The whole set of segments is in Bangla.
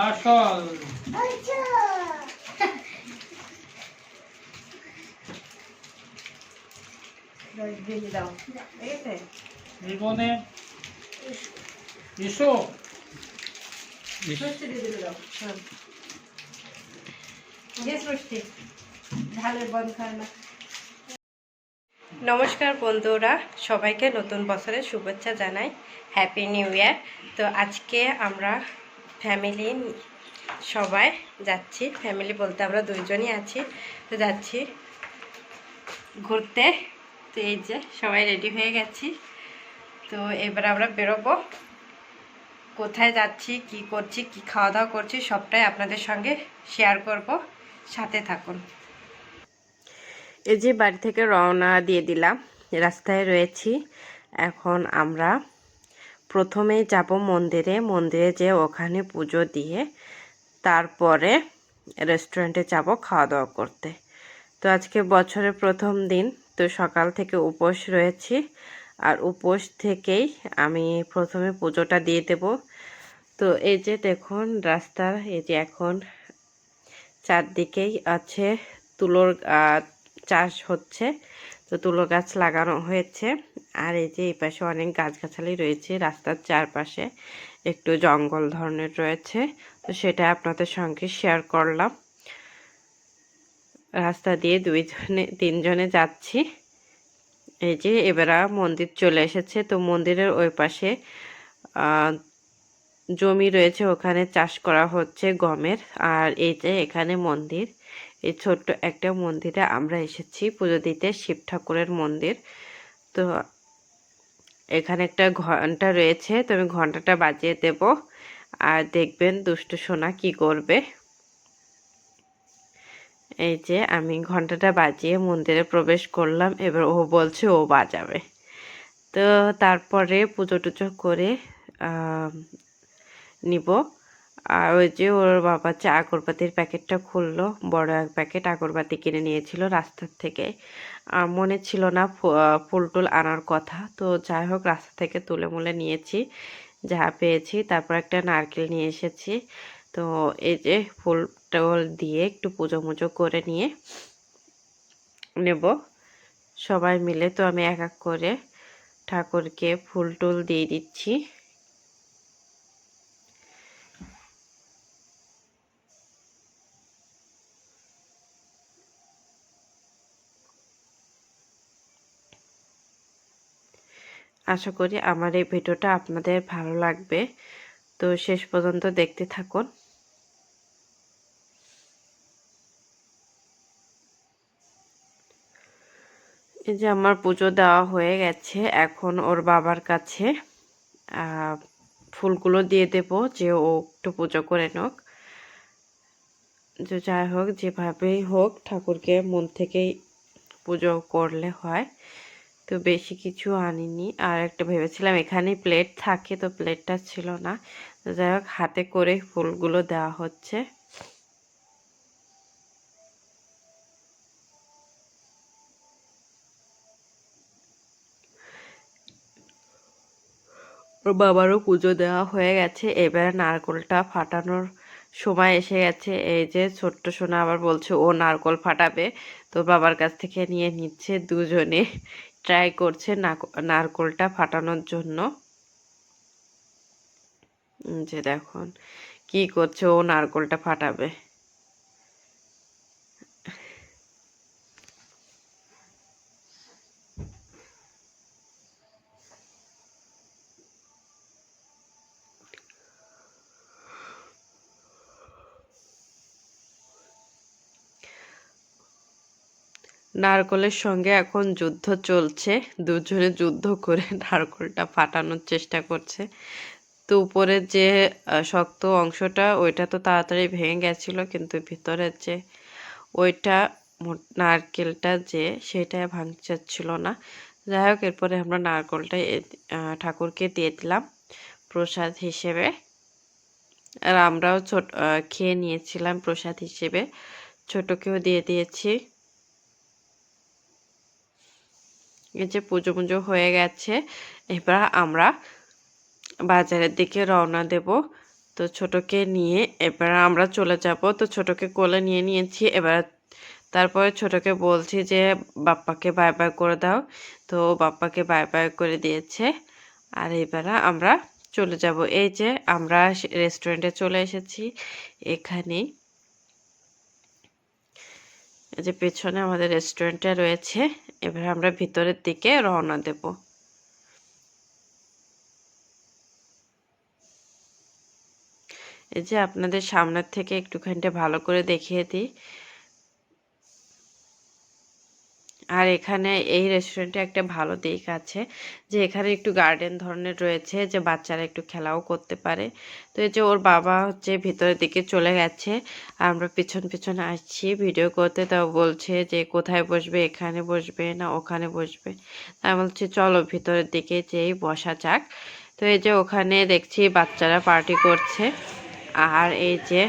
আসল জীবনে হ্যাঁ যে সর্ষে ঝালের বন্ধ খায় না। নমস্কার বন্ধুরা, সবাইকে নতুন বছরের শুভেচ্ছা জানাই। হ্যাপি নিউ ইয়ার তো আজকে আমরা ফ্যামিলি সবাই যাচ্ছি। ফ্যামিলি বলতে আমরা দুইজনই আছি। তো যাচ্ছি ঘুরতে। তো এই যে সবাই রেডি হয়ে গেছি। তো এবার আমরা বেরোবো। কোথায় যাচ্ছি, কি করছি, কি খাওয়া দাওয়া করছি, সবটাই আপনাদের সঙ্গে শেয়ার করব। সাথে থাকুন। এই যে বাড়ি থেকে রওনা দিয়ে দিলাম, রাস্তায় রয়েছি। এখন আমরা প্রথমে যাব মন্দিরে। মন্দিরে যে ওখানে পুজো দিয়ে তারপরে রেস্টুরেন্টে যাব খাওয়া দাওয়া করতে। তো আজকে বছরের প্রথম দিন, তো সকাল থেকে উপোস রয়েছি। আর উপোস থেকেই আমি প্রথমে পুজোটা দিয়ে দেব। তো এই যে দেখুন, রাস্তার এই যে এখন চারদিকেই আছে তুলোর চাষ হচ্ছে। তো তুলো গাছ লাগানো হয়েছে। আর এই যে এই পাশে অনেক গাছগাছালি রয়েছে রাস্তার চারপাশে। একটু জঙ্গল ধরনের রয়েছে। তো সেটা আপনাদের সঙ্গে শেয়ার করলাম। রাস্তা দিয়ে দুইজনে তিনজনে যাচ্ছি। এই যে এবারা মন্দির চলে এসেছে। তো মন্দিরের ওই পাশে জমি রয়েছে। ওখানে চাষ করা হচ্ছে গমের। আর এই যে এখানে মন্দির। এই ছোট্ট একটা মন্দিরে আমরা এসেছি। পুজো দিতে শিব ঠাকুরের মন্দির। তো এখানে একটা ঘণ্টা রয়েছে। তো আমি ঘন্টাটা বাজিয়ে দেব। আর দেখবেন দুষ্টু সোনা কি করবে। এই যে আমি ঘন্টাটা বাজিয়ে মন্দিরে প্রবেশ করলাম। এবার ও বলছে ও বাজাবে। তো তারপরে পুজো টুজো করে নিব। আর ওই যে ওর বাবা চা আগরবাতির প্যাকেটটা খুললো, বড় এক প্যাকেট আগরবাতি কিনে নিয়েছিল রাস্তার থেকে। আর মনে ছিল না ফুল টুল আনার কথা। তো যাই হোক, রাস্তা থেকে তুলে মুলে নিয়েছি, যা পেয়েছি। তারপর একটা নারকেল নিয়ে এসেছি। তো এই যে ফুল টুল দিয়ে একটু পুজো মুজো করে নিয়ে নেব। সবাই মিলে তো আমি এক এক করে ঠাকুরকে ফুল টুল দিয়ে দিচ্ছি। আশা করি আমার এই ভিডিওটা আপনাদের ভালো লাগবে। তো শেষ পর্যন্ত দেখতে থাকুন। এই যে আমার পুজো দেওয়া হয়ে গেছে, এখন ওর বাবার কাছে ফুলগুলো দিয়ে দেব যে ও একটু পুজো করে নোক। যে যাই হোক, যেভাবেই হোক, ঠাকুরকে মন থেকেই পুজো করলে হয়। তো বেশি কিছু আনিনি। আর একটা ভেবেছিলাম এখানে প্লেট থাকে, তো প্লেটটা ছিল না। তো যাই হোক, হাতে করে ফুলগুলো দেওয়া হচ্ছে। ওর বাবারও পুজো দেওয়া হয়ে গেছে। এবারে নারকোলটা ফাটানোর সময় এসে গেছে। এই যে ছোট্ট সোনা আবার বলছে, ও নারকোল ফাটাবে। তো বাবার কাছ থেকে নিয়ে নিচ্ছে দুজনে। ট্রাই করছে নারকোলটা ফাটানোর জন্য। যে দেখুন কি করছে ও নারকোলটা ফাটাবে। নারকলের সঙ্গে এখন যুদ্ধ চলছে। দুজনে যুদ্ধ করে নারকলটা ফাটানোর চেষ্টা করছে। তো উপরের যে শক্ত অংশটা, ওইটা তো তাড়াতাড়ি ভেঙে গেছিল, কিন্তু ভিতরের যে, ওইটা নারকেলটা যে সেটা ভাঙছিল না। যাই হোক, এরপরে আমরা নারকলটা ঠাকুরকে দিয়ে দিলাম প্রসাদ হিসেবে। আর আমরাও ছোট খেয়ে নিয়েছিলাম প্রসাদ হিসেবে। ছোটকেও দিয়ে দিয়েছি। এই যে পুজো পুজো হয়ে গেছে, এবার আমরা বাজারের দিকে রওনা দেব। তো ছোটকে নিয়ে এবার আমরা চলে যাব। তো ছোটকে কোলে নিয়ে নিয়েছি, এবার তারপরে ছোটকে বলছি যে, বাপ্পাকে বাই বাই করে দাও। তো বাপ্পাকে বাই বাই করে দিয়েছে। আর এবারে আমরা চলে যাব। এই যে আমরা রেস্টুরেন্টে চলে এসেছি। এখানে এই যে পেছনে আমাদের রেস্টুরেন্টটা রয়েছে। এবার আমরা ভিতরের দিকে রওনা দেব। এই যে আপনাদের সামনের থেকে একটুখানিটা ভালো করে দেখিয়ে দিই। আর এখানে এই রেস্টুরেন্টে একটা ভালো দিক আছে যে এখানে একটু গার্ডেন ধরনের রয়েছে যে বাচ্চারা একটু খেলাও করতে পারে। তো এই যে ওর বাবা হচ্ছে ভিতরের দিকে চলে গেছে। আমরা পিছন পিছন আসছি ভিডিও করতে তাও বলছে যে কোথায় বসবে, এখানে বসবে না ওখানে বসবে। তাই বলছি, চলো ভিতরের দিকে যেই বসা যাক। তো এই যে ওখানে দেখছি বাচ্চারা পার্টি করছে। আর এই যে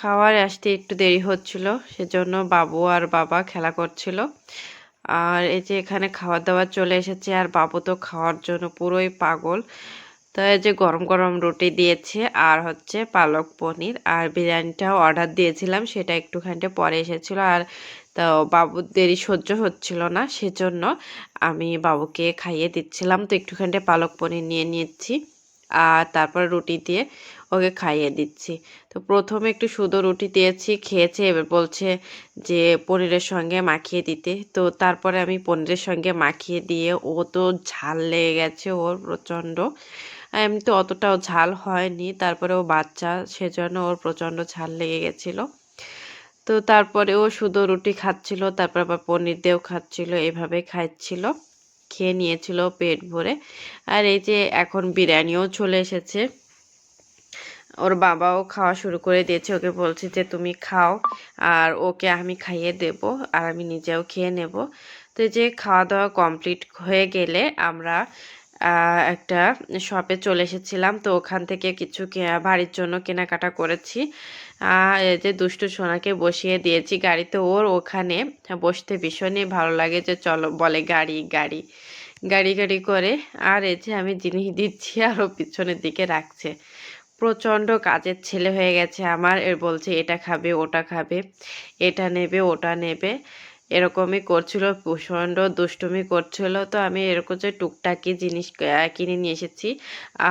খাওয়ার আসতে একটু দেরি হচ্ছিল, সেজন্য বাবু আর বাবা খেলা করছিল। আর এই যে এখানে খাবার দাবার চলে এসেছে, আর বাবু তো খাওয়ার জন্য পুরোই পাগল। তো এই যে গরম গরম রুটি দিয়েছে, আর হচ্ছে পালক পনির, আর বিরিয়ানিটাও অর্ডার দিয়েছিলাম, সেটা একটুখানিটা পরে এসেছিল। আর তো বাবুর দেরি সহ্য হচ্ছিল না, সেজন্য আমি বাবুকে খাইয়ে দিচ্ছিলাম। তো একটুখানিটা পালক পনির নিয়ে নিয়েছি, আর তারপর রুটি দিয়ে ওকে খাইয়ে দিচ্ছি। তো প্রথমে একটু শুধু রুটি দিয়েছি, খেয়েছে, এবার বলছে যে পনিরের সঙ্গে মাখিয়ে দিতে। তো তারপরে আমি পনিরের সঙ্গে মাখিয়ে দিয়ে ও তো ঝাল লেগে গেছে ওর প্রচণ্ড। এমনি তো অতটাও ঝাল হয়নি। তারপরে ও বাচ্চা, সেজন্য ওর প্রচণ্ড ঝাল লেগে গেছিল। তো তারপরে ও শুধু রুটি খাচ্ছিল, তারপর আবার পনির দিয়েও খাচ্ছিল, এভাবে খাচ্ছিল। খেয়ে নিয়েছিল পেট ভরে। আর এই যে এখন বিরিয়ানিও চলে এসেছে। ওর বাবাও খাওয়া শুরু করে দিয়েছে। ওকে বলছি যে, তুমি খাও আর ওকে আমি খাইয়ে দেব আর আমি নিজেও খেয়ে নেব। তো যে খাওয়া দাওয়া কমপ্লিট হয়ে গেলে আমরা একটা শপে চলে এসেছিলাম। তো ওখান থেকে কিছু বাড়ির জন্য কেনাকাটা করেছি। এই যে দুষ্টু সোনাকে বসিয়ে দিয়েছি গাড়িতে। ওর ওখানে বসতে ভীষণই ভালো লাগে যে, চলো, বলে, গাড়ি গাড়ি। গাড়ি গাড়ি করে। আর এই যে আমি জিনিস দিচ্ছি আরও পিছনের দিকে রাখছে। প্রচণ্ড কাজের ছেলে হয়ে গেছে আমার। এর বলছে, এটা খাবে, ওটা খাবে, এটা নেবে, ওটা নেবে। এরকমই করছিল, প্রচণ্ড দুষ্টুমি করছিল। তো আমি এরকম যে টুকটাকি জিনিস কিনে নিয়ে এসেছি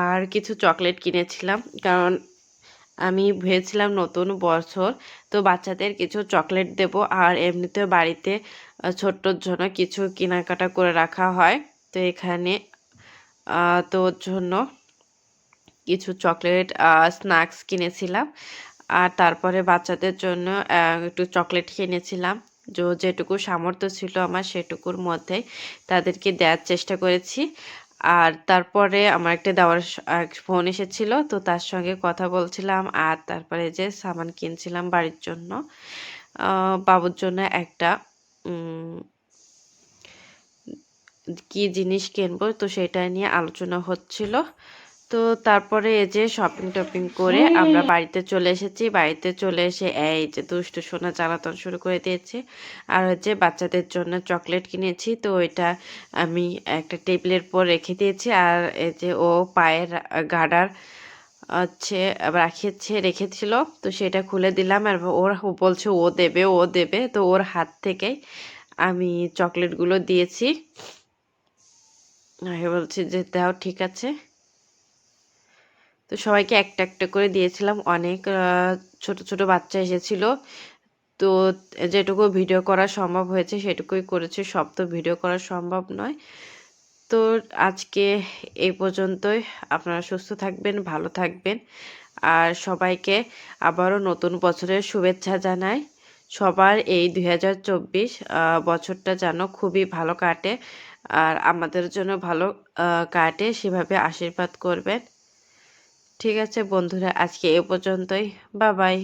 আর কিছু চকলেট কিনেছিলাম। কারণ আমি ভেবেছিলাম নতুন বছর, তো বাচ্চাদের কিছু চকলেট দেব আর এমনিতেও বাড়িতে ছোট্টর জন্য কিছু কেনাকাটা করে রাখা হয়। তো এখানে তো জন্য কিছু চকলেট স্ন্যাক্স কিনেছিলাম। আর তারপরে বাচ্চাদের জন্য একটু চকলেট কিনেছিলাম। যেটুকু সামর্থ্য ছিল আমার সেটুকুর মধ্যে তাদেরকে দেওয়ার চেষ্টা করেছি। আর তারপরে আমার একটা দেওয়ার ফোন এসেছিল, তো তার সঙ্গে কথা বলছিলাম। আর তারপরে যে সামান কিনছিলাম বাড়ির জন্য বাবুর জন্য একটা কি জিনিস কিনবো, তো সেটা নিয়ে আলোচনা হচ্ছিল। তো তারপরে এই যে শপিং টপিং করে আমরা বাড়িতে চলে এসেছি। বাড়িতে চলে এসে এই যে দুষ্টু সোনা জ্বালাতন শুরু করে দিয়েছে। আর হচ্ছে বাচ্চাদের জন্য চকলেট কিনেছি। তো এটা আমি একটা টেবিলের পর রেখে দিয়েছি। আর এই যে ও পায়ের গাডার হচ্ছে রাখিয়েছে রেখেছিল। তো সেটা খুলে দিলাম। আর ওর বলছে ও দেবে ও দেবে। তো ওর হাত থেকেই আমি চকলেটগুলো দিয়েছি। বলছি যে দাও ঠিক আছে। তো সবাইকে একটা একটা করে দিয়েছিলাম। অনেক ছোট ছোট বাচ্চা এসেছিল। তো যেটুকু ভিডিও করা সম্ভব হয়েছে, সেটুকুই করেছে। সব তো ভিডিও করা সম্ভব নয়। তো আজকে এই পর্যন্তই। আপনারা সুস্থ থাকবেন, ভালো থাকবেন। আর সবাইকে আবারও নতুন বছরের শুভেচ্ছা জানাই। সবার এই দু হাজার চব্বিশ বছরটা যেন খুবই ভালো কাটে। আর আমাদের জন্য ভালো কাটে। সেভাবে আশীর্বাদ করবেন। ঠিক আছে বন্ধুরা আজকে এ পর্যন্তই। বা বাই।